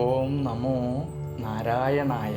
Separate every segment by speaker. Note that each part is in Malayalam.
Speaker 1: ഓം നമോ നാരായണായ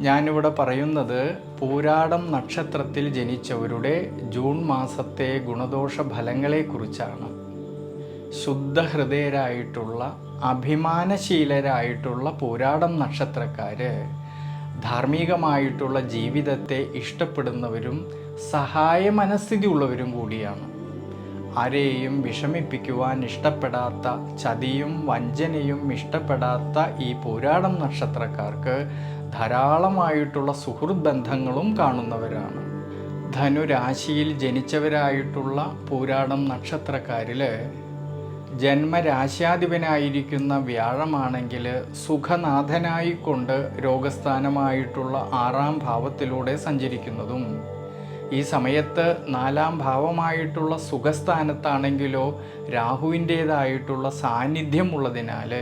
Speaker 1: ഞാനിവിടെ പറയുന്നത് പൂരാടം നക്ഷത്രത്തിൽ ജനിച്ചവരുടെ ജൂൺ മാസത്തെ ഗുണദോഷ ഫലങ്ങളെക്കുറിച്ചാണ്. ശുദ്ധഹൃദയരായിട്ടുള്ള അഭിമാനശീലരായിട്ടുള്ള പൂരാടം നക്ഷത്രക്കാർ ധാർമ്മികമായിട്ടുള്ള ജീവിതത്തെ ഇഷ്ടപ്പെടുന്നവരും സഹായ മനസ്ഥിതി ഉള്ളവരും കൂടിയാണ്. ആരെയും വിഷമിപ്പിക്കുവാൻ ഇഷ്ടപ്പെടാത്ത ചതിയും വഞ്ചനയും ഇഷ്ടപ്പെടാത്ത ഈ പോരാടം നക്ഷത്രക്കാർക്ക് ധാരാളമായിട്ടുള്ള സുഹൃത് ബന്ധങ്ങളും കാണുന്നവരാണ്. ധനുരാശിയിൽ ജനിച്ചവരായിട്ടുള്ള പോരാടം നക്ഷത്രക്കാരിൽ ജന്മരാശ്യാധിപനായിരിക്കുന്ന വ്യാഴമാണെങ്കിൽ സുഖനാഥനായിക്കൊണ്ട് രോഗസ്ഥാനമായിട്ടുള്ള ആറാം ഭാവത്തിലൂടെ സഞ്ചരിക്കുന്നതും ഈ സമയത്ത് നാലാം ഭാവമായിട്ടുള്ള സുഖസ്ഥാനത്താണെങ്കിലോ രാഹുവിന്റേതായിട്ടുള്ള സാന്നിധ്യം ഉള്ളതിനാൽ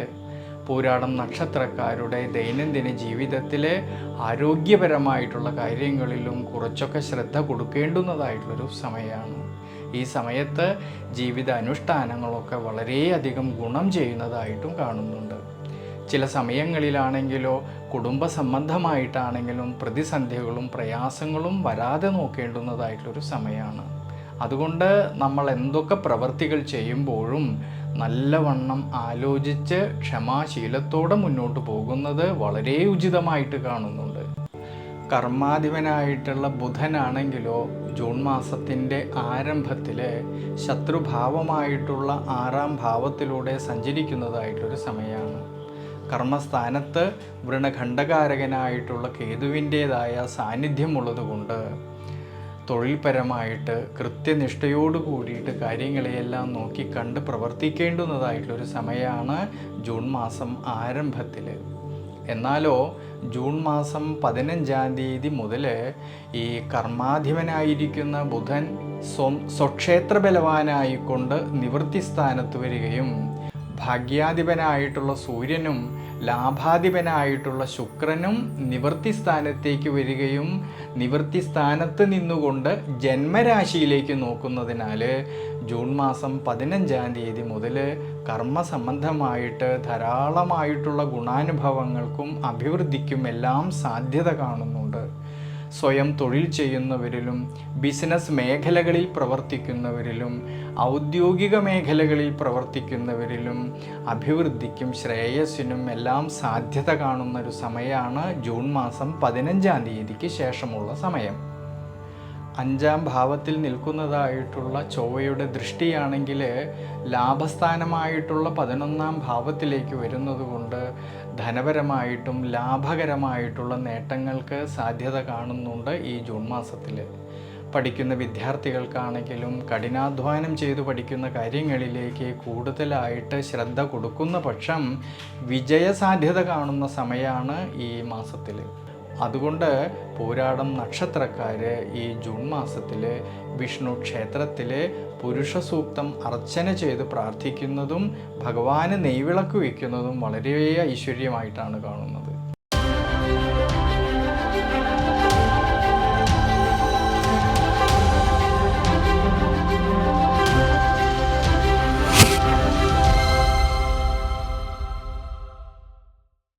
Speaker 1: പൂരാടം നക്ഷത്രക്കാരുടെ ദൈനംദിന ജീവിതത്തിലെ ആരോഗ്യപരമായിട്ടുള്ള കാര്യങ്ങളിലും കുറച്ചൊക്കെ ശ്രദ്ധ കൊടുക്കേണ്ടുന്നതായിട്ടുള്ളൊരു സമയമാണ്. ഈ സമയത്ത് ജീവിത അനുഷ്ഠാനങ്ങളൊക്കെ വളരെയധികം ഗുണം ചെയ്യുന്നതായിട്ടും കാണുന്നുണ്ട്. ചില സമയങ്ങളിലാണെങ്കിലോ കുടുംബ സംബന്ധമായിട്ടാണെങ്കിലും പ്രതിസന്ധികളും പ്രയാസങ്ങളും വരാതെ നോക്കേണ്ടുന്നതായിട്ടുള്ളൊരു സമയമാണ് അതുകൊണ്ട് നമ്മൾ എന്തൊക്കെ പ്രവർത്തികൾ ചെയ്യുമ്പോഴും നല്ലവണ്ണം ആലോചിച്ച് ക്ഷമാശീലത്തോടെ മുന്നോട്ട് പോകുന്നത് വളരെ ഉചിതമായിട്ട് കാണുന്നുണ്ട്. കർമാധിപനായിട്ടുള്ള ബുധനാണെങ്കിലോ ജൂൺ മാസത്തിന്റെ ആരംഭത്തിൽ ശത്രുഭാവമായിട്ടുള്ള ആറാം ഭാവത്തിലൂടെ സഞ്ചരിക്കുന്നതായിട്ടൊരു സമയമാണ് കർമ്മസ്ഥാനത്ത് വൃണഖണ്ഡകാരകനായിട്ടുള്ള കേതുവിന്റേതായ സാന്നിധ്യമുള്ളതുകൊണ്ട് തൊഴിൽപരമായിട്ട് കൃത്യനിഷ്ഠയോട് കൂടിയിട്ട് കാര്യങ്ങളെയെല്ലാം നോക്കി കണ്ട് പ്രവർത്തിക്കേണ്ടുന്നതായിട്ടുള്ളൊരു സമയമാണ് ജൂൺ മാസം ആരംഭത്തിൽ എന്നാലോ ജൂൺ മാസം പതിനഞ്ചാം തീയതി മുതൽ ഈ കർമാധിപനായിരിക്കുന്ന ബുധൻ സ്വം സ്വക്ഷേത്ര ബലവാനായിക്കൊണ്ട് നിവൃത്തി സ്ഥാനത്ത് വരികയും ഭാഗ്യാധിപനായിട്ടുള്ള സൂര്യനും ലാഭാധിപനായിട്ടുള്ള ശുക്രനും നിവൃത്തി സ്ഥാനത്തേക്ക് വരികയും നിവൃത്തി സ്ഥാനത്ത് നിന്നുകൊണ്ട് ജന്മരാശിയിലേക്ക് നോക്കുന്നതിനാൽ ജൂൺ മാസം പതിനഞ്ചാം തീയതി മുതൽ കർമ്മസംബന്ധമായിട്ട് ധാരാളമായിട്ടുള്ള ഗുണാനുഭവങ്ങൾക്കും അഭിവൃദ്ധിക്കും എല്ലാം സാധ്യത കാണുന്നുണ്ട്. സ്വയം തൊഴിൽ ചെയ്യുന്നവരിലും ബിസിനസ് മേഖലകളിൽ പ്രവർത്തിക്കുന്നവരിലും ഔദ്യോഗിക മേഖലകളിൽ പ്രവർത്തിക്കുന്നവരിലും അഭിവൃദ്ധിക്കും ശ്രേയസ്സിനും എല്ലാം സാധ്യത കാണുന്നൊരു സമയമാണ് ജൂൺ മാസം പതിനഞ്ചാം തീയതിക്ക് ശേഷമുള്ള സമയം. അഞ്ചാം ഭാവത്തിൽ നിൽക്കുന്നതായിട്ടുള്ള ചൊവ്വയുടെ ദൃഷ്ടിയാണെങ്കിൽ ലാഭസ്ഥാനമായിട്ടുള്ള പതിനൊന്നാം ഭാവത്തിലേക്ക് വരുന്നതുകൊണ്ട് ധനപരമായിട്ടും ലാഭകരമായിട്ടുള്ള നേട്ടങ്ങൾക്ക് സാധ്യത കാണുന്നുണ്ട് ഈ ജൂൺ മാസത്തിൽ പഠിക്കുന്ന വിദ്യാർത്ഥികൾക്കാണെങ്കിലും കഠിനാധ്വാനം ചെയ്തു പഠിക്കുന്ന കാര്യങ്ങളിലേക്ക് കൂടുതലായിട്ട് ശ്രദ്ധ കൊടുക്കുന്ന പക്ഷം വിജയസാധ്യത കാണുന്ന സമയമാണ് ഈ മാസത്തിൽ അതുകൊണ്ട് പോരാടം നക്ഷത്രക്കാർ ഈ ജൂൺ മാസത്തിൽ വിഷ്ണു ക്ഷേത്രത്തിൽ പുരുഷ സൂക്തം അർച്ചന ചെയ്ത് പ്രാർത്ഥിക്കുന്നതും ഭഗവാന് നെയ്വിളക്ക് വയ്ക്കുന്നതും വളരെ ഐശ്വര്യമായിട്ടാണ് കാണുന്നത്.